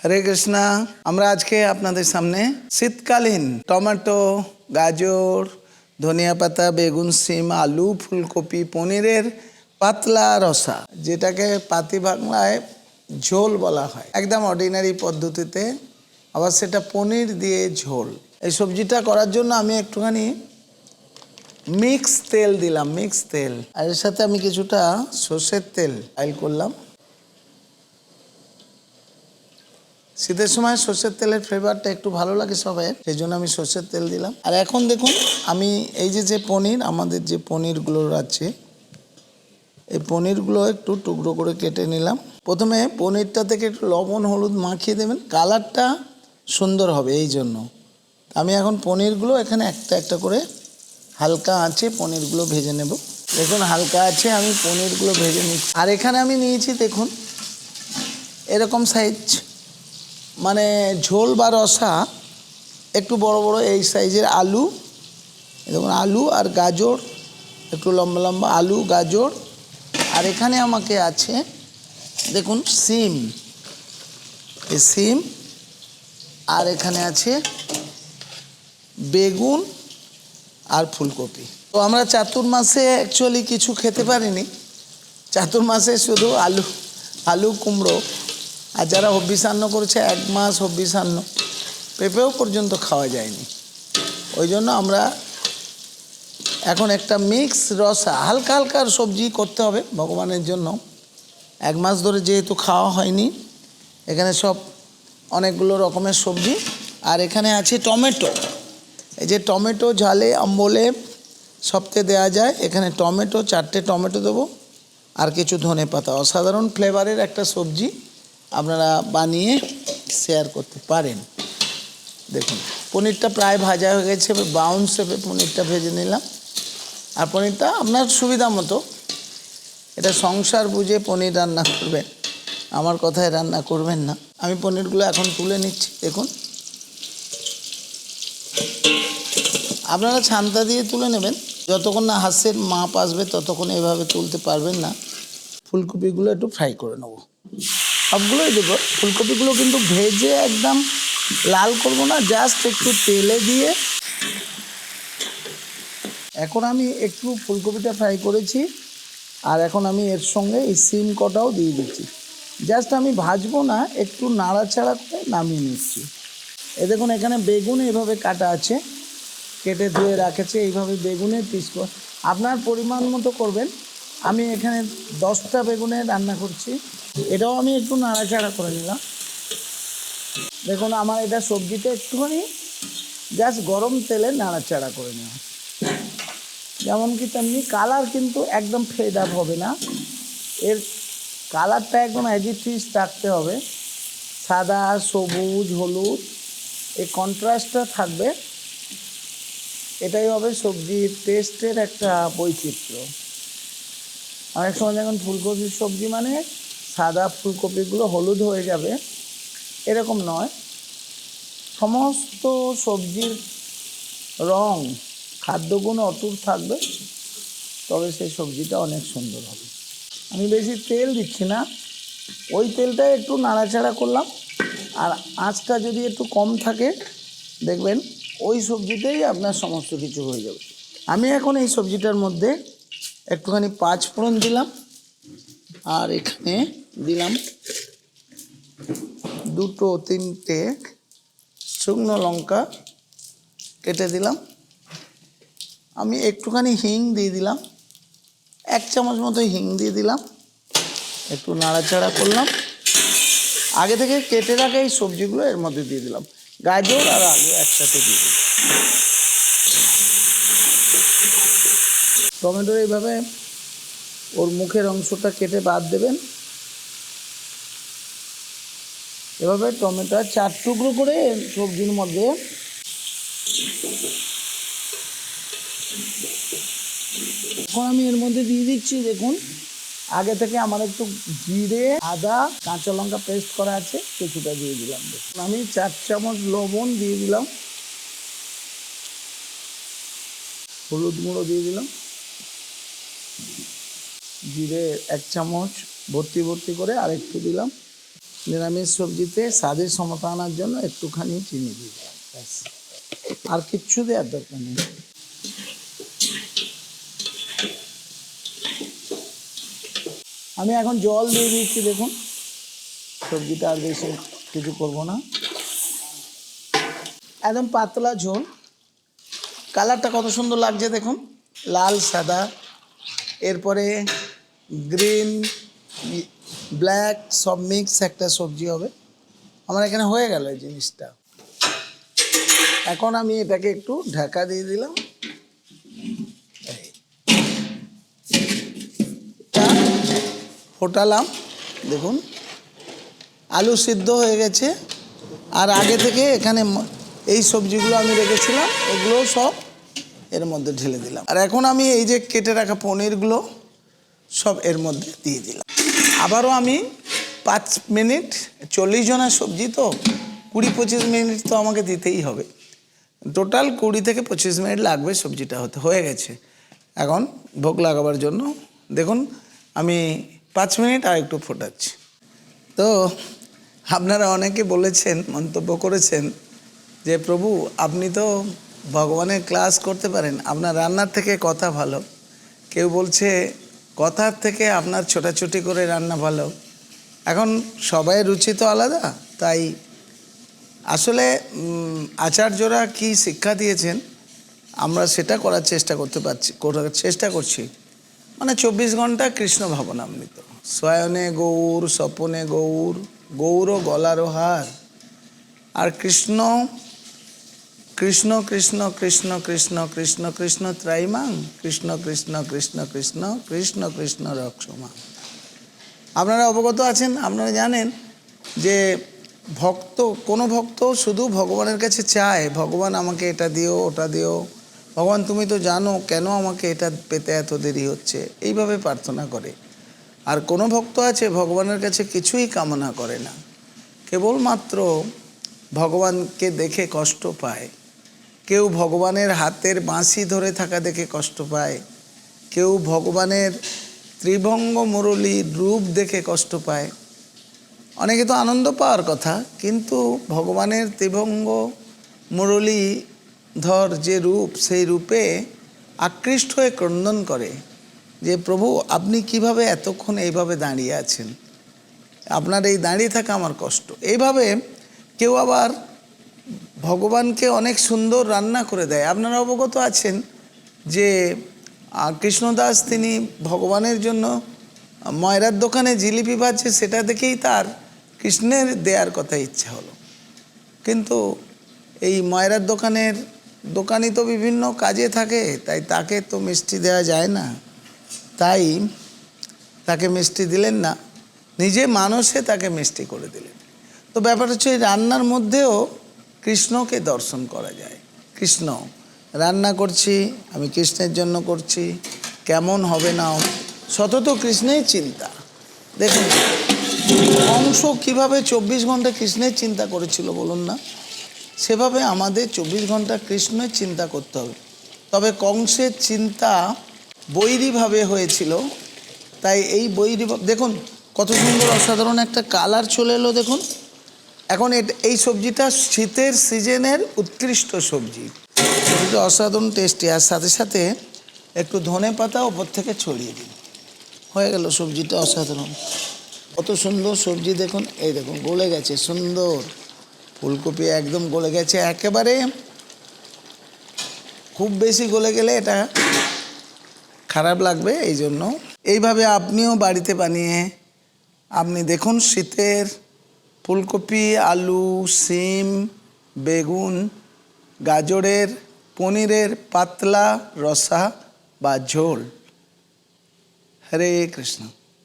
হরে কৃষ্ণা। আমরা আজকে আপনাদের সামনে শীতকালীন টমেটো, গাজর, ধনিয়া পাতা, বেগুন, সিম, আলু, ফুলকপি, পনিরের পাতলা রসা, যেটাকে পাতি বাংলায় ঝোল বলা হয়। একদম অর্ডিনারি পদ্ধতিতে, আবার সেটা পনির দিয়ে ঝোল। এই সবজিটা করার জন্য আমি একটুখানি মিক্স তেল দিলাম মিক্স তেল। আর এর সাথে আমি কিছুটা সর্ষের তেল অয়েল করলাম। শীতের সময় সর্ষের তেলের ফ্লেভারটা একটু ভালো লাগে সবাই সেই জন্য আমি সর্ষের তেল দিলাম। আর এখন দেখুন, আমি এই যে যে পনির, আমাদের যে পনিরগুলো আছে, এই পনিরগুলো একটু টুকরো করে কেটে নিলাম। প্রথমে পনিরটা থেকে একটু লবণ, হলুদ মাখিয়ে দেবেন। কালারটা সুন্দর হবে এই জন্য। আমি এখন পনিরগুলো এখানে একটা একটা করে হালকা আছে পনিরগুলো ভেজে নেব। দেখুন, হালকা আছে আমি পনিরগুলো ভেজে নিচ্ছি। আর এখানে আমি নিয়েছি, দেখুন, এরকম সাইজ মানে ঝোল বা রসা একটু বড় বড় এই সাইজের আলু দেখুন আলু আর গাজর, একটু লম্বা লম্বা আলু, গাজর। আর এখানে আমাকে আছে, দেখুন সিম, এই সিম। আর এখানে আছে বেগুন আর ফুলকপি। তো আমরা চাতুর্মাসে অ্যাকচুয়ালি কিছু খেতে পারিনি। চাতুর্মাসে শুধু আলু আলু কুমড়ো আর যারা হব্বিসান্ন করেছে, এক মাস হব্বিসান্ন পেঁপেও পর্যন্ত খাওয়া যায়নি। ওই জন্য আমরা এখন একটা মিক্স রসা, হালকা হালকা সবজি করতে হবে ভগবানের জন্য। এক মাস ধরে যেহেতু খাওয়া হয়নি, এখানে সব অনেকগুলো রকমের সবজি। আর এখানে আছে টমেটো। এই যে টমেটো, ঝালে, আম্বলে সবতে দেওয়া যায়। এখানে টমেটো, চারটে টমেটো দেবো। আর কিছু ধনে পাতা অসাধারণ ফ্লেভারের একটা সবজি। আপনারা বানিয়ে শেয়ার করতে পারেন। দেখুন, পনিরটা প্রায় ভাজা হয়ে গেছে বাউন শেপে পনিরটা ভেজে নিলাম। আর পনিরটা আপনার সুবিধা মতো। এটা সংসার বুঝে পনির রান্না করবেন। আমার কথায় রান্না করবেন না। আমি পনিরগুলো এখন তুলে নিচ্ছি, দেখুন। আপনারা ছান্তা দিয়ে তুলে নেবেন। যতক্ষণ না হাঁসের মাপ আসবে, ততক্ষণ এভাবে তুলতে পারবেন না। ফুলকপিগুলো একটু ফ্রাই করে নেব। সবগুলোই দেবো। ফুলকপিগুলো কিন্তু ভেজে একদম লাল করব না জাস্ট একটু তেলে দিয়ে। এখন আমি একটু ফুলকপিটা ফ্রাই করেছি, আর এখন আমি এর সঙ্গে এই সিম কটাও দিয়ে দিচ্ছি। জাস্ট আমি ভাজবো না, একটু নাড়াচাড়া করে নামিয়ে নিচ্ছি। এ দেখুন, এখানে বেগুন এভাবে কাটা আছে, কেটে ধুয়ে রাখেছে, এইভাবে বেগুনের পিস আপনার পরিমাণ মতো করবেন। আমি এখানে দশটা বেগুনে রান্না করছি। এটাও আমি একটু নাড়াচাড়া করে নিলাম। দেখুন, আমার এটা সবজিটা একটুখানি জাস্ট গরম তেলে নাড়াচাড়া করে নেওয়া যেমন কি তেমনি কালার কিন্তু একদম ফেড আপ হবে না। এর কালারটা একদম অ্যাজিটিস থাকতে হবে। সাদা, সবুজ, হলুদ, এই কন্ট্রাস্টটা থাকবে। এটাই হবে সবজির টেস্টের একটা বৈচিত্র্য। অনেক সময় দেখুন ফুলকপির সবজি মানে সাদা ফুলকপিগুলো হলুদ হয়ে যাবে। এরকম নয়। সমস্ত সবজির রং, খাদ্যগুণ অটুট থাকবে, তবে সেই সবজিটা অনেক সুন্দর হবে। আমি বেশি তেল দিচ্ছি না। ওই তেলটা একটু নাড়াচাড়া করলাম। আর আঁচটা যদি একটু কম থাকে, দেখবেন ওই সবজিতেই আপনার সমস্ত কিছু হয়ে যাবে। আমি এখন এই সবজিটার মধ্যে একটুখানি পাঁচ ফোড়ন দিলাম, আর এখানে দিলাম দুটো তিনটে শুকনো লঙ্কা কেটে দিলাম। আমি একটুখানি হিং দিয়ে দিলাম, এক চামচ মতো হিং দিয়ে দিলাম, একটু নাড়াচাড়া করলাম। আগে থেকে কেটে রাখা এই সবজিগুলো এর মধ্যে দিয়ে দিলাম, গাজর আর আলু একসাথে দিয়ে দিলাম। টমেটো এইভাবে ওর মুখের অংশটা কেটে বাদ দেবেন। এভাবে টমেটো চার টুকরো করে সবজির মধ্যে এখন আমি এর মধ্যে দিয়ে দিচ্ছি, দেখুন। আগে থেকে আমার একটু জিরে, আদা, কাঁচা লঙ্কা পেস্ট করা আছে, কিছুটা দিয়ে দিলাম। দেখুন, আমি চার চামচ লবণ দিয়ে দিলাম। হলুদ গুঁড়ো দিয়ে দিলাম। জিরে এক চামচ, ভর্তি ভর্তি করে আর একটু দিলাম। নিরামিষ সবজিতে স্বাদের সমতা আনার জন্য একটুখানি চিনি দিয়ে দিলাম। আর কিচ্ছু দেওয়ার দরকার নেই। আমি এখন জল দিয়ে দিচ্ছি, দেখুন। সবজিটা আর বেশি কিছু করব না। একদম পাতলা ঝোল। কালারটা কত সুন্দর লাগছে, দেখুন। লাল, সাদা। এরপরে গ্রিন ব্ল্যাক, সব মিক্স একটা সবজি হবে। আমার এখানে হয়ে গেল এই জিনিসটা। এখন আমি এটাকে একটু ঢাকা দিয়ে দিলাম। ফোটালাম, দেখুন। আলু সিদ্ধ হয়ে গেছে। আর আগে থেকে এখানে এই সবজিগুলো আমি রেখেছিলাম, এগুলোও সব এর মধ্যে ঢেলে দিলাম। আর এখন আমি এই যে কেটে রাখা পনিরগুলো সব এর মধ্যে দিয়ে দিলাম। আবারও আমি পাঁচ মিনিট, চল্লিশ জনের সবজি তো, কুড়ি পঁচিশ মিনিট তো আমাকে দিতেই হবে। টোটাল কুড়ি থেকে পঁচিশ মিনিট লাগবে সবজিটা হতে, হয়ে গেছে। এখন ভোগ লাগাবার জন্য, দেখুন, আমি পাঁচ মিনিট আর একটু ফোটাচ্ছি। তো, আপনারা অনেকে বলেছেন, মন্তব্য করেছেন যে, প্রভু, আপনি তো ভগবানের ক্লাস করতে পারেন, আপনার রান্নার থেকে কথা ভালো। কেউ বলছে কথার থেকে আপনার ছোটাছুটি করে রান্না ভালো। এখন সবাই রুচি তো আলাদা, তাই আসলে আচার্যরা কি শিক্ষা দিয়েছেন? আমরা সেটা করার চেষ্টা করতে পারছি, করার চেষ্টা করছি। মানে চব্বিশ ঘণ্টা কৃষ্ণ ভাবনামৃত। শয়নে গৌর, স্বপনে গৌর গৌর গলার হার। আর কৃষ্ণ কৃষ্ণ কৃষ্ণ কৃষ্ণ কৃষ্ণ কৃষ্ণ কৃষ্ণ ত্রাইমাং, কৃষ্ণ কৃষ্ণ কৃষ্ণ কৃষ্ণ কৃষ্ণ কৃষ্ণ রক্ষমা। আপনারা অবগত আছেন, আপনারা জানেন যে ভক্ত, কোনো ভক্ত শুধু ভগবানের কাছে চায়, ভগবান আমাকে এটা দিও, ওটা দিও। ভগবান, তুমি তো জানো কেন আমাকে এটা পেতে এত দেরি হচ্ছে? এইভাবে প্রার্থনা করে। আর কোনো ভক্ত আছে, ভগবানের কাছে কিছুই কামনা করে না। কেবলমাত্র ভগবানকে দেখে কষ্ট পায়। কেউ ভগবানের হাতের বাঁশি ধরে থাকা দেখে কষ্ট পায়। কেউ ভগবানের ত্রিভঙ্গ মুরলীর রূপ দেখে কষ্ট পায়। অনেকে তো আনন্দ পাওয়ার কথা, কিন্তু ভগবানের ত্রিভঙ্গ মুরলী ধর যে রূপ, সেই রূপে আকৃষ্ট হয়ে ক্রন্দন করে যে, প্রভু, আপনি কীভাবে এতক্ষণ এইভাবে দাঁড়িয়ে আছেন? আপনার এই দাঁড়িয়ে থাকা আমার কষ্ট। এইভাবে কেউ আবার ভগবানকে অনেক সুন্দর রান্না করে দেয়। আপনারা অবগত আছেন যে কৃষ্ণদাস তিনি ভগবানের জন্য ময়রার দোকানে জিলিপি বাজছে সেটা দেখেই তার কৃষ্ণের দেয়ার কথা ইচ্ছা হলো। কিন্তু এই ময়রার দোকানের দোকানি তো বিভিন্ন কাজে থাকে, তাই তাকে তো মিষ্টি দেওয়া যায় না। তাই তাকে মিষ্টি দিলেন না, নিজে মানুষে তাকে মিষ্টি করে দিলেন। তো ব্যাপার হচ্ছে এই রান্নার মধ্যেও কৃষ্ণকে দর্শন করা যায়। কৃষ্ণ, রান্না করছি, আমি কৃষ্ণের জন্য করছি, কেমন হবে না সতত কৃষ্ণের চিন্তা। দেখুন কংস কীভাবে চব্বিশ ঘণ্টা কৃষ্ণের চিন্তা করেছিল বলুন না? সেভাবে আমাদের চব্বিশ ঘণ্টা কৃষ্ণের চিন্তা করতে হবে। তবে কংসের চিন্তা বৈরীভাবে হয়েছিল। তাই এই বৈরী দেখুন, কত সুন্দর, অসাধারণ একটা কালার চলে এলো, দেখুন। এখন এই সবজিটা শীতের সিজনের উৎকৃষ্ট সবজি। সবজিটা অসাধারণ টেস্টি আর সাথে সাথে একটু ধনে পাতা ওপর থেকে ছড়িয়ে দিন। হয়ে গেল সবজিটা অসাধারণ। কত সুন্দর সবজি দেখুন। এই দেখুন, গলে গেছে, সুন্দর। ফুলকপি একদম গলে গেছে। একেবারে খুব বেশি গলে গেলে এটা খারাপ লাগবে এই জন্য এইভাবে আপনিও বাড়িতে বানিয়ে, আপনি দেখুন শীতের ফুলকপি আলু সিম বেগুন গাজরের পনিরের পাতলা রসা বা ঝোল। হরে কৃষ্ণ।